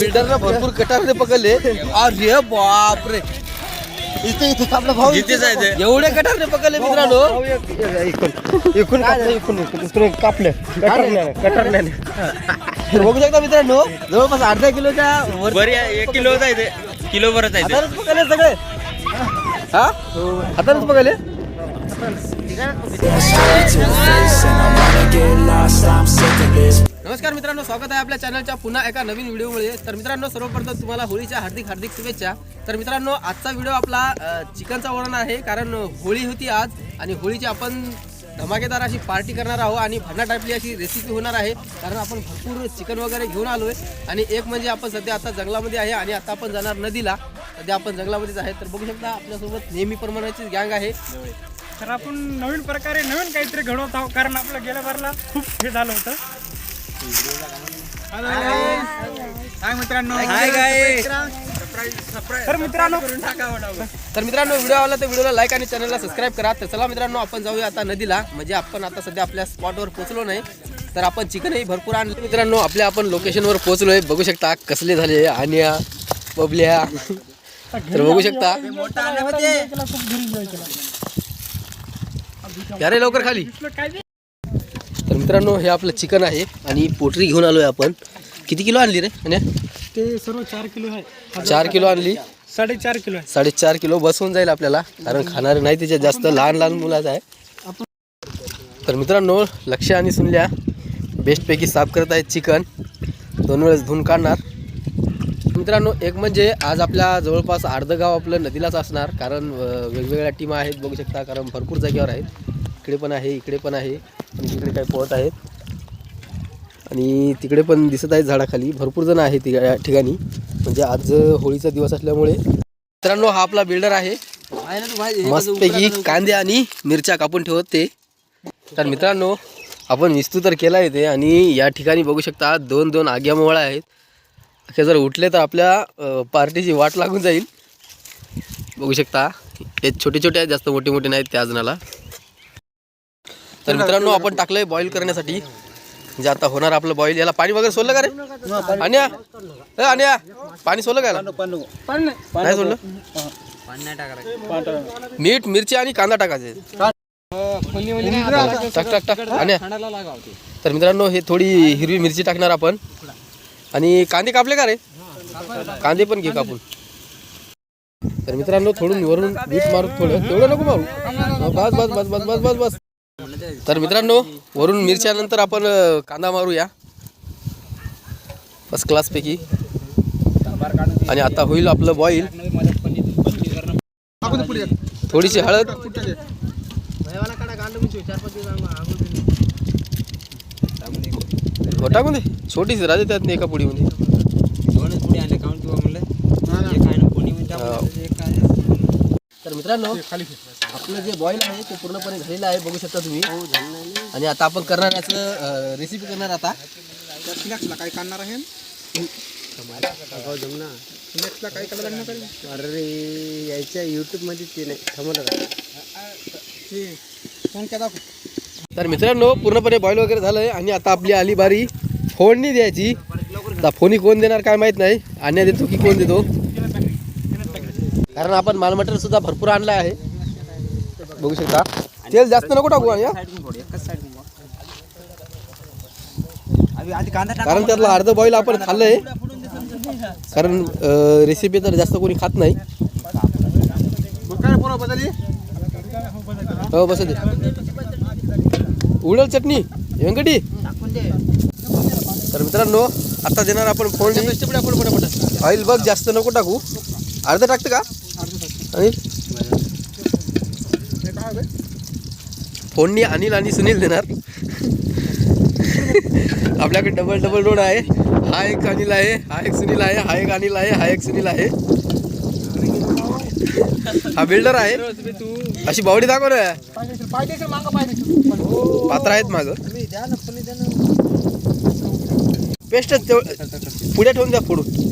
बिल्डरला भरपूर कटारने पकडले. अरे बापरे. इथे इथे आपला भाऊ. इथेच आहे ते. एवढे कटारने पकडले मित्रांनो. इकून इकून कापलं इकून इकून इकून कापलं. कटरल्याने कटरल्याने तर बघू शकता मित्रांनो जवळपास अर्धा किलोच्या वर बरी आहे एक किलो आहे ते. किलो भरत आहे ते. हातानेच पकडले सगळे? हा? हातानेच पकडले? नमस्कार मित्रांनो स्वागत आहे आपल्या चॅनलच्या पुन्हा एका नवीन व्हिडिओमुळे. तर मित्रांनो सर्वप्रथम तुम्हाला होळीच्या हार्दिक हार्दिक शुभेच्छा. तर मित्रांनो आजचा व्हिडिओ आपला चिकनचा वरण आहे कारण होळी होती आज आणि होळीची आपण धमाकेदार अशी पार्टी करणार आहोत आणि भन्ना टाईपली अशी रेसिपी होणार आहे. कारण आपण भरपूर चिकन वगैरे घेऊन आलो आहे आणि एक म्हणजे आपण सध्या आता जंगलामध्ये आहे आणि आता आपण जाणार नदीला. सध्या आपण जंगलामध्येच आहे. तर बघू शकता आपल्यासोबत नेहमीप्रमाणेची गँग आहे. तर आपण नवीन प्रकारे नवीन काहीतरी घडवत आहोत कारण आपलं गेल्या बारला खूप हे झालं होतं. काय मित्रांनो. तर मित्रांनो तर मित्रांनो व्हिडिओ आवडला तर व्हिडिओला लाईक आणि चॅनलला सबस्क्राईब करा. तर चला मित्रांनो आपण जाऊया आता नदीला. म्हणजे आपण आता सध्या आपल्या स्पॉटवर पोहोचलो नाही. तर आपण चिकनही भरपूर आणलं. मित्रांनो आपल्या आपण लोकेशनवर पोहोचलोय. बघू शकता कसले झाले आनिया बबल्या. तर बघू शकता. त्याला खूप घरी enjoy केला. या रे लवकर खाली. मित्रांनो हे आपलं चिकन आहे आणि पोटरी घेऊन आलोय आपण. किती किलो आणली रे आणि ते सर्व चार किलो आहे. चार किलो आणली? साडेचार किलो आहे. साडेचार किलो बस होऊन जाईल आपल्याला कारण खाणारे नाही त्याच्यात जास्त लहान लहान मुलाचं आहे. तर मित्रांनो लक्ष आणि सुनल्या बेस्टपैकी साफ करत आहेत चिकन. दोन वेळेस धुवून काढणार. मित्रांनो एक म्हणजे आज आपल्या जवळपास अर्धं गाव आपलं नदीलाच असणार कारण वेगवेगळ्या टीमा आहेत बघू शकता कारण भरपूर जागेवर आहेत. इकडे पण आहे इकडे पण आहे. आणि तिकडे काही पोहत आहेत. आणि तिकडे पण दिसत आहेत झाडाखाली. भरपूर जण आहेत या ठिकाणी. म्हणजे आज होळीचा दिवस असल्यामुळे मित्रांनो हा आपला बिल्डर आहे. मस्तपैकी कांदे आणि मिरच्या कापून ठेवत. ते तर मित्रांनो आपण विस्तू तर केला आहे ते आणि या ठिकाणी बघू शकता दोन दोन आग्या मोहळा आहेत. अखे जर उठले तर आपल्या पार्टीची वाट लागून जाईल. बघू शकता. हे छोटे छोटे आहेत जास्त मोठे मोठे नाहीत त्या जणाला. तर मित्रांनो आपण टाकलंय बॉईल करण्यासाठी. म्हणजे आता होणार आपलं बॉईल याला पाणी वगैरे सोडलं का रे? अन्या. ए, अन्या पाणी सोडलं का याला? नाही. सोडलं? मीठ मिरची आणि कांदा टाकायचे. टाक टाक टाक. आणि तर मित्रांनो हे थोडी हिरवी मिरची टाकणार आपण. आणि कांदे कापले का रे? कांदे पण घे कापून. तर मित्रांनो थोडून वरून मीठ मारू थोडं तेवढं नको मारू. हा, बस बस बस बस बस बस बस. तर मित्रांनो वरून मिरच्यानंतर आपण कांदा मारूया. फर्स्ट क्लास पैकी. आणि आता होईल आपलं बॉईल थोडीशी हळद. हो, टाकून दे. छोटीच राहते त्यात एका पुडीमध्ये हो. तर मित्रांनो आपलं जे बॉईल आहे ते पूर्णपणे झालेलं आहे बघू शकता तुम्ही. आणि आता आपण करणार याचं रेसिपी करणार आता. काय करणार आहे? अरे यायच्या युट्यूबमध्ये ते नाही तर मित्रांनो पूर्णपणे बॉईल वगैरे झालंय आणि आता आपली आली बारी फोडणी द्यायची. आता फोनी कोण देणार काय माहीत नाही. आणण्या देतो की कोण देतो? कारण आपण माल मटेरियल सुद्धा भरपूर आणलं आहे. बघू शकता. तेल जास्त नको टाकू आणि कारण त्यातलं अर्ध बॉईल आपण खाल्लंय. कारण रेसिपी तर जास्त कोणी खात नाही. हो बस दे उडल चटणी व्यंकटी तर मित्रांनो आता देणार आपण फोडणी. ऑइल बघ जास्त नको टाकू. अर्ध टाकतं का? आणि? फोननी अनिल आणि सुनील देणार. आपल्याकडे डबल डबल रोड आहे. हा एक अनिल आहे हा एक सुनील आहे हा एक अनिल आहे हा एक सुनील आहे. हा बिल्डर आहे. अशी बावडी दाखव रे. पात्र आहेत माग. पेस्ट पुढे ठेवून द्या फोडून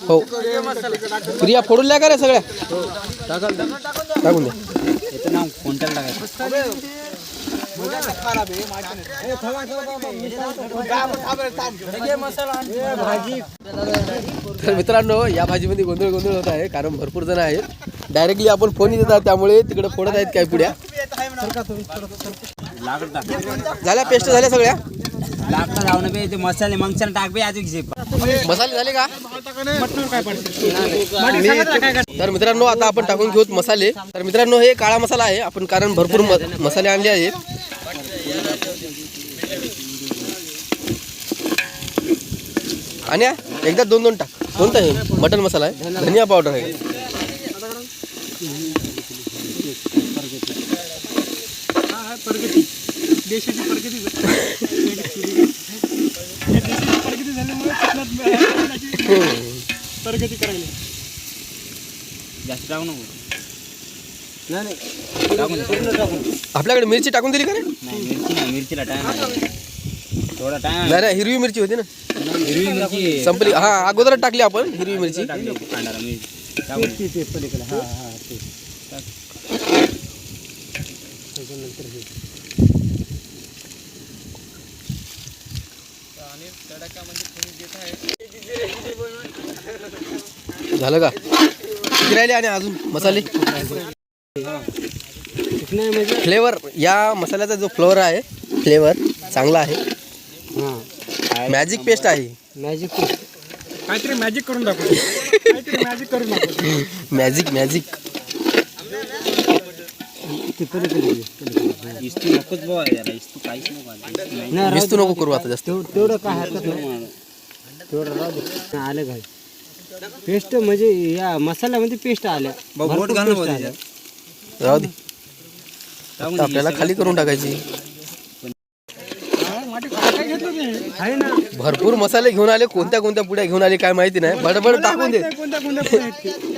हो प्रिया फोडून ल्या का रे सगळ्या? टाकून दे. कोणत्याला टाकायचं तर मित्रांनो या भाजीमध्ये गोंधळ गोंधळ होत आहे कारण भरपूर जण आहेत. डायरेक्टली आपण फोन देतात त्यामुळे तिकडे फोडत आहेत काय पुढ्या झाल्या पेस्ट झाल्या सगळ्या? लाकड लावणं बे ते मसाले मग टाक बे आज मसाले झाले का? तर मित्रांनो आता आपण टाकून घेऊत मसाले. तर मित्रांनो हे काळा मसाला आहे. आपण कारण भरपूर म- मसाले आणले आहेत. आणि एकदा दोन दोन टाक. कोणता हे मटन मसाला आहे. धनिया पावडर आहे. देशाची प्रगती देशाची प्रगती झाल्यामुळे प्रगती करायला. जास्त टाकू नको. टाकून. दे. आपल्याकडे मिरची टाकून दिली का रे? नाही मिरची नाही मिरचीला टाइम थोडा टाइम नाही हिरवी मिरची होती ना. हिरवी मिरची. संपली. हा अगोदर टाकली आपण हिरवी मिरची. टाकली. कांडाला मिरची. दे. झालं का? किती राहिले आणि अजून मसाले? फ्लेवर या मसाल्याचा जो फ्लेवर आहे फ्लेवर चांगला आहे. मॅजिक पेस्ट आहे. काहीतरी मॅजिक करून दाखव. काहीतरी मॅजिक करून दाखव. मॅजिक मॅजिक इस्तू नकोच बुवा याला इस्तू काहीच नको. इस्तू करू आता जास्त तेवढं काय हरकत नाही तेवढं राहू दे आलं काय पेस्ट म्हणजे या मसाल्यामध्ये पेस्ट आल्या बोट घाल. राहू दे आपल्याला खाली करून टाकायची भरपूर मसाले घेऊन आले कोणत्या कोणत्या पुड्या घेऊन आले काय माहिती नाही बडबड टाकून दे.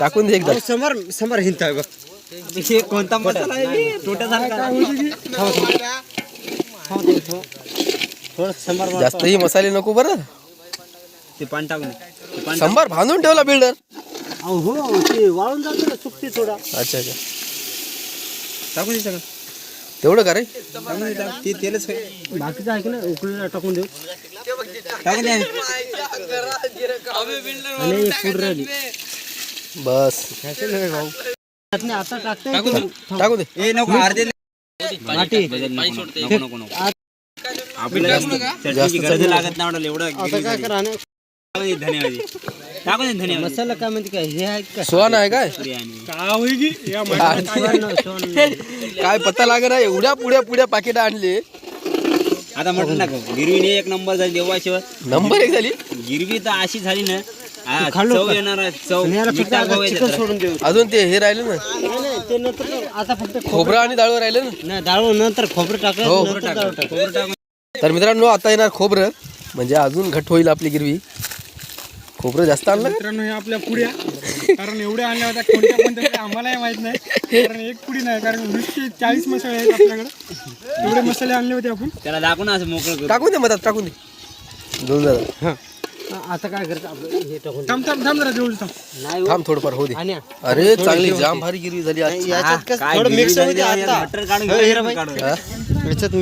टाकून दे एकदा समोर समोर हिंत बघ हे कोणता मसाला आहे? टोटा झाला थोडं समोर जास्तही मसाले नको बरं. ते पाणी टाकून संभार बांधून ठेवला बिल्डर अहो हो ते वाळून जातं ना सुकते थोडा. अच्छा अच्छा. टाकून दे सगळं तेवढं का रे? टाक. ते तेलच आहे. बाकीचं आहे की ना उकळीला टाकून देऊ. टाकून दे. आणि एक फूड राहिली बस. त्यातनं आता दे. ए नको अर्धे माटी. नको नको. लागत नाही एवढं आता गिरवी काय. करा ना टाकून दे धन्यवाद. टाकून दे धन्यवाद. मसाला काय म्हणते काय? हे आहे का? सोन काय? काय पत्ता लागे ना एवढ्या पुढ्या पुढ्या पाकिट आणले. आता म्हटलं ना गिरवीने एक नंबर झाली देवाशिवाय. नंबर एक झाली? गिरवी तर अशी झाली ना खाल्लो चिकन. सोडून देऊ. अजून ते हे राहिले ना? नाही, नाही, ते नंतर आता फक्त खोबरं आणि डाळू राहिले ना? नाही डाळ नंतर खोबरं टाकलं हो. नंतर डाळ टाक खोबरं टाकून तर मित्रांनो आता येणार खोबरं. म्हणजे अजून घट होईल आपली गिरवी. खोबरं जास्त आणलं? मित्रांनो हे आपल्या पुड्या. कारण एवढ्या आणल्या होत्या कोणत्या कोणत्या आम्हालाही माहीत नाही. कारण एक पुडी नाही कारण वीस ते चाळीस मसाले आहेत आपल्याकडे. एवढे मसाले आणले होते आपण. त्याला दाखवून असं मोकळं करू टाकून दे मधात टाकून दे. दोन जरा आता काय करायचं आपलं हे टाकून देऊ. थांब थांब थांब जरा जेवढं थांब. नाही हो. थांब थोडंफार होऊ दे. आणि अरे चांगली जाम भारी गिरवी झाली आज. याच्यात काय थोडं आता. हो. हा? याच्यात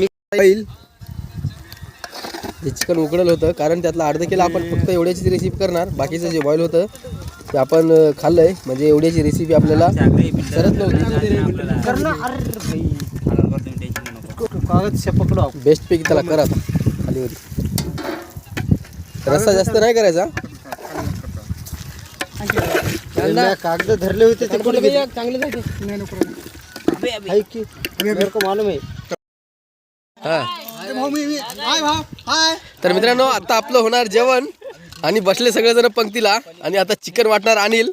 हे चिकन उकडलं होतं कारण त्यातलं अर्ध केलं आपण फक्त एवढ्याची रेसिपी करणार. बाकीचं जे बॉईल होतं ते आपण अं, खाल्लंय. म्हणजे एवढ्याची रेसिपी आपल्याला. सरत नव्हती. कर ना अरे भाई करतो. कागद आपण. बेस्ट पैकी त्याला कर आता. खाली होती. रस्सा जास्त नाही करायचा? कागद धरले होते ते कुठे गेले? चांगले नाही नको नको. आहे की? मेरे को मालूम आहे. हा. तर मित्रांनो आता आपलं होणार जेवण आणि बसले सगळेजण पंक्तीला आणि आता चिकन वाटणार अनिल.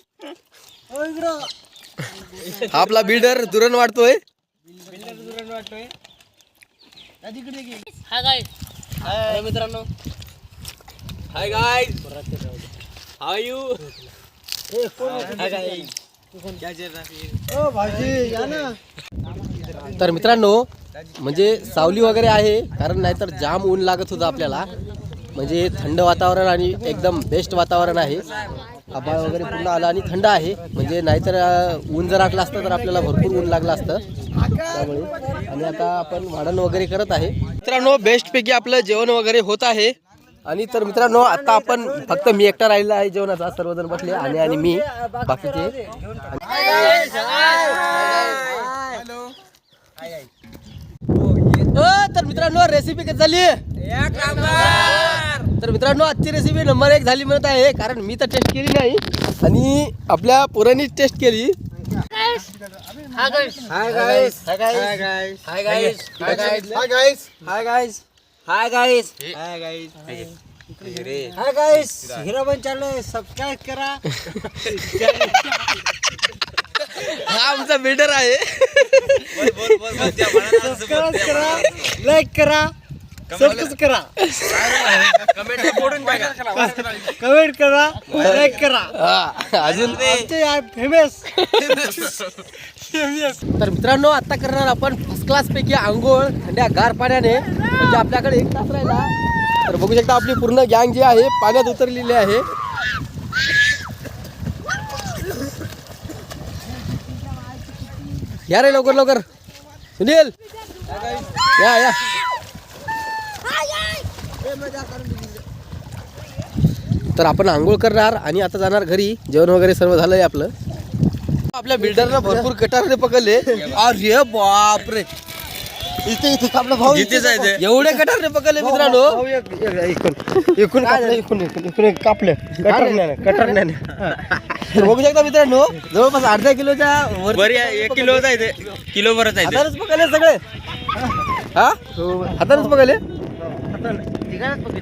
हा आपला बिल्डर दुरण वाटतोय. हाय मित्रांनो हाय गाय हाय यू तर मित्रांनो म्हणजे सावली वगैरे आहे कारण नाहीतर जाम ऊन लागत होतं आपल्याला. म्हणजे थंड वातावरण आणि एकदम बेस्ट वातावरण आहे. आभाळ वगैरे पूर्ण आलं आणि थंड आहे. म्हणजे नाहीतर ऊन जर आटलं असतं तर आपल्याला भरपूर ऊन लागलं असतं. त्यामुळे. आणि आता आपण वाढण वगैरे करत आहे. मित्रांनो बेस्टपैकी आपलं जेवण वगैरे होत आहे. आणि तर मित्रांनो आता आपण फक्त मी एकटा राहिला आहे जेवणाचा सर्वजण बसले आणि आणि मी बाकीचे. अ, तर मित्रांनो रेसिपी कशी झाली? तर मित्रांनो आजची रेसिपी नंबर एक झाली म्हणत आहे कारण मी तर टेस्ट केली नाही. आणि आपल्या पोरांनी टेस्ट केली. Hi guys hi guys hi guys hi guys hi guys hi guys hi guys hi guys hi guys हिरा पण चालू सबस्क्राईब करा हा आमचा बिल्डर आहे सबस्क्राईब करा। लाईक करा। सबस्क्राईब करा। कमेंट करा लाईक करा। अजून आमचे फेमस तर मित्रांनो आता करणार आपण फर्स्ट क्लास पैकी आंघोळ थंड्या गार पाण्याने म्हणजे आपल्याकडे एक तास राहिला. तर बघू शकता आपली पूर्ण गँग जी आहे पाण्यात उतरलेली आहे. या रे लवकर लवकर. सुनील. या या. तर आपण आंघोळ करणार आणि आता जाणार घरी. जेवण वगैरे सर्व झालंय आपलं. आपल्या बिल्डरला भरपूर कटारने पकडले. अरे बापरे. इथे इथे आपला भाऊ जिथे जायचंय. एवढे कटारने पकडले मित्रांनो. एकूण कापलं एकूण एकूण एकूण एक कापलं. कटरण्याने कटरण्याने तर बघू शकता मित्रांनो जवळपास अर्ध्या किलोच्या वर बरी आहे, एक किलो आहे ते किलो भरत आहे. हातानेच पकडले सगळे? हा? हातानेच पकडले?